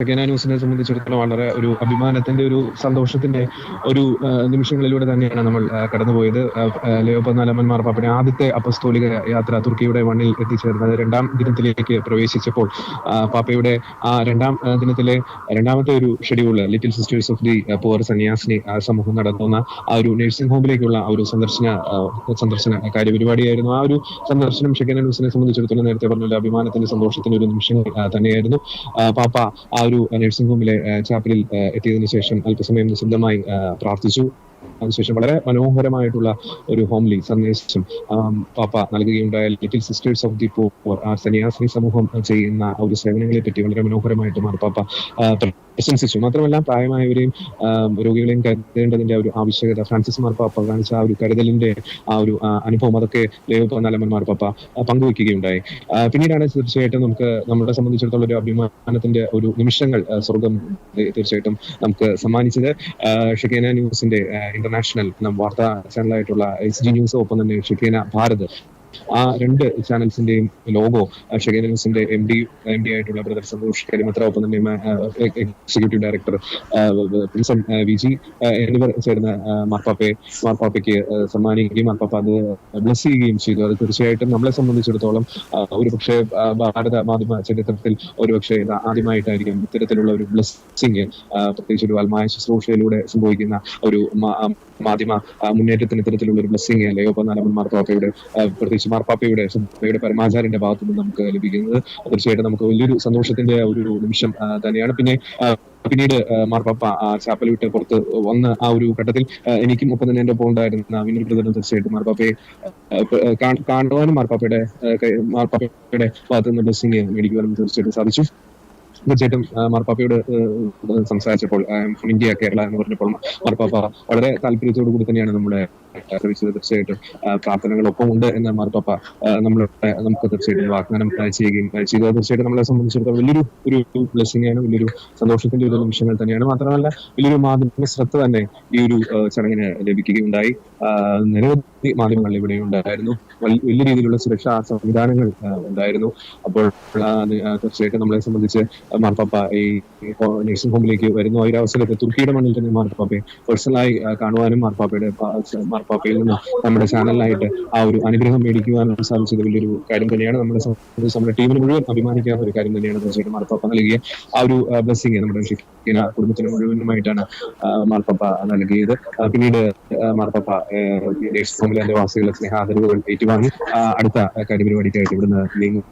ഷെക്കേന ന്യൂസിനെ സംബന്ധിച്ചിടത്തോളം വളരെ ഒരു അഭിമാനത്തിന്റെ ഒരു സന്തോഷത്തിന്റെ ഒരു നിമിഷങ്ങളിലൂടെ തന്നെയാണ് നമ്മൾ കടന്നുപോയത്. ലയോ പതിനാലാമൻ പാപ്പിനെ ആദ്യത്തെ അപസ്തോലിക യാത്ര തുർക്കിയുടെ മണ്ണിൽ എത്തിച്ചേർന്നത് രണ്ടാം ദിനത്തിലേക്ക് പ്രവേശിച്ചപ്പോൾ പാപ്പയുടെ ആ രണ്ടാം ദിനത്തിലെ രണ്ടാമത്തെ ഒരു schedule little sisters of the poor സന്യാസിനി സമൂഹം നടത്തുന്ന ആ ഒരു നഴ്സിംഗ് ഹോമിലേക്കുള്ള ആ ഒരു സന്ദർശന സന്ദർശന കാര്യപരിപാടിയായിരുന്നു. ആ ഒരു സന്ദർശനം ഷെക്കേന ന്യൂസിനെ സംബന്ധിച്ചിടത്തോളം നേരത്തെ പറഞ്ഞ അഭിമാനത്തിന്റെ സന്തോഷത്തിന്റെ ഒരു നിമിഷങ്ങൾ തന്നെയായിരുന്നു. പാപ്പ ആ ഒരു നഴ്സിംഗ് ഹോമിലെ ചാപ്പലിൽ എത്തിയതിനു ശേഷം അല്പസമയം നിശബ്ദമായി പ്രാർത്ഥിച്ചു. അതിനുശേഷം വളരെ മനോഹരമായിട്ടുള്ള ഒരു ഹോംലി സന്ദേശം പാപ്പ നൽകുകയുണ്ടായ. Little sisters of the poor ആ സന്യാസിനി സമൂഹം ചെയ്യുന്ന ഒരു സേവനങ്ങളെ പറ്റി വളരെ മനോഹരമായിട്ട് മാർപ്പാപ്പ പ്രശംസിച്ചു. മാത്രമല്ല പ്രായമായവരെയും രോഗികളെയും കരുതേണ്ടതിന്റെ ഒരു ആവശ്യകത ഫ്രാൻസിസ് മാർപ്പാപ്പ കാണിച്ച ആ ഒരു കരുതലിന്റെ ആ ഒരു അനുഭവം അതൊക്കെ ലേവ പതിനാലമ്മൻ മാർപ്പാപ്പ പങ്കുവെക്കുകയുണ്ടായി. പിന്നീടാണ് തീർച്ചയായിട്ടും നമുക്ക് നമ്മളെ സംബന്ധിച്ചിടത്തോളം ഒരു അഭിമാനത്തിന്റെ ഒരു നിമിഷങ്ങൾ സ്വർഗം തീർച്ചയായിട്ടും നമുക്ക് സമ്മാനിച്ചത്. ഷിക്കേന ന്യൂസിന്റെ ഇന്റർനാഷണൽ വാർത്താ ചാനലായിട്ടുള്ള എസ് ജി ന്യൂസ് ഒപ്പം തന്നെ ഷെക്കേന ഭാരത് ആ രണ്ട് ചാനൽസിന്റെയും ലോഗോ ഷെഗേ ന്യൂസിന്റെ എം ഡി എം ഡി ആയിട്ടുള്ള ബ്രദർ സന്തോഷ് കരിമത്ര ഒപ്പം തന്നെ executive director Prinson V G എന്നിവർ ചേർന്ന് മാർപ്പാപ്പയെ മാർപ്പാപ്പയ്ക്ക് സമ്മാനിക്കുകയും മാർപ്പാപ്പ അത് ബ്ലസ് ചെയ്യുകയും ചെയ്തു. അത് തീർച്ചയായിട്ടും നമ്മളെ സംബന്ധിച്ചിടത്തോളം ഒരു പക്ഷേ ഭാരത മാധ്യമ ചരിത്രത്തിൽ ഒരുപക്ഷെ ഇത് ആദ്യമായിട്ടായിരിക്കും ഇത്തരത്തിലുള്ള ഒരു ബ്ലസ്സിങ് പ്രത്യേകിച്ച് ഒരു ആത്മായ ശുശ്രൂഷയിലൂടെ സംഭവിക്കുന്ന ഒരു മാധ്യമ മുന്നേറ്റത്തിന് ഇത്തരത്തിലുള്ള ഒരു ബ്ലസ്സിങ് ലയോ നാലമ്മൻ മാർപ്പാപ്പയുടെ പ്രത്യേകിച്ച് മാർപ്പാപ്പയുടെ സുബ്ബയുടെ പരമാചാര്യന്റെ ഭാഗത്തു നിന്ന് നമുക്ക് ലഭിക്കുന്നത്. തീർച്ചയായിട്ടും നമുക്ക് വലിയൊരു സന്തോഷത്തിന്റെ ഒരു നിമിഷം തന്നെയാണ്. പിന്നെ പിന്നീട് മാർപ്പാപ്പ ചാപ്പൽ വിട്ട് പുറത്ത് വന്ന് ആ ഒരു ഘട്ടത്തിൽ എനിക്കും ഒപ്പം തന്നെ എന്റെ ഒപ്പം ഉണ്ടായിരുന്ന വിനോദ് ബ്രദറും തീർച്ചയായിട്ടും മാർപ്പാപ്പയെ കാണുവാനും മാർപ്പാപ്പയുടെ മാർപ്പാപ്പയുടെ ഭാഗത്ത് നിന്ന് ബ്ലസ്സിംഗ് മേടിക്കുവാനും തീർച്ചയായിട്ടും സാധിച്ചു. തീർച്ചയായിട്ടും മാർപ്പാപ്പയോട് സംസാരിച്ചപ്പോൾ ഇന്ത്യ കേരള എന്ന് പറഞ്ഞപ്പോൾ മാർപ്പാപ്പ വളരെ താല്പര്യത്തോടു കൂടി തന്നെയാണ് നമ്മുടെ ശ്രമിച്ചത് തീർച്ചയായിട്ടും പ്രാർത്ഥനകളൊപ്പം ഉണ്ട് എന്ന് മാർപ്പാപ്പ നമ്മൾ നമുക്ക് തീർച്ചയായിട്ടും വാഗ്ദാനം ചെയ്യുകയും ചെയ്തു. തീർച്ചയായിട്ടും നമ്മളെ സംബന്ധിച്ചിടത്തോളം വലിയൊരു ഒരു ബ്ലെസ്സിംഗ് ആണ് വലിയൊരു സന്തോഷത്തിന്റെ ഒരു നിമിഷങ്ങൾ തന്നെയാണ്. മാത്രമല്ല വലിയൊരു മാധ്യമ ശ്രദ്ധ തന്നെ ഈ ഒരു ചടങ്ങിന് ലഭിക്കുകയുണ്ടായി. നിരവധി മാധ്യമങ്ങൾ ഇവിടെ ഉണ്ടായിരുന്നു. വലിയ രീതിയിലുള്ള സുരക്ഷാ സംവിധാനങ്ങൾ ഉണ്ടായിരുന്നു. അപ്പോൾ തീർച്ചയായിട്ടും നമ്മളെ സംബന്ധിച്ച് മാർപ്പാപ്പ ഈ നേഴ്സിംഗ് ഹോമിലേക്ക് വരുന്നു. ആ തുർക്കിയുടെ മണ്ണിൽ തന്നെ മാർപ്പാപ്പയെ പേഴ്സണലായി കാണുവാനും മാർപ്പാപ്പയുടെ പ- മാർപ്പാപ്പയിൽ നിന്ന് നമ്മുടെ ചാനലിനായിട്ട് ആ ഒരു അനുഗ്രഹം മേടിക്കുവാനും സാധിച്ചത് വലിയൊരു കാര്യം തന്നെയാണ്. നമ്മുടെ നമ്മുടെ ടീമിന് മുഴുവൻ അഭിമാനിക്കാവുന്ന ഒരു കാര്യം തന്നെയാണ് തീർച്ചയായിട്ടും മാർപ്പാപ്പ നൽകിയ ആ ഒരു ബ്ലസ്സിങ് നമ്മുടെ കുടുംബത്തിന് മുഴുവനുമായിട്ടാണ് മാർപ്പാപ്പ നൽകിയത്. പിന്നീട് മാർപ്പാപ്പ ഹോമിലെ അന്തേവാസികളുടെ സ്നേഹാദരവുകൾ ഏറ്റുവാങ്ങി അടുത്ത കാര്യപരിപാടിക്കായിട്ട് ഇവിടുന്ന് നീങ്ങും.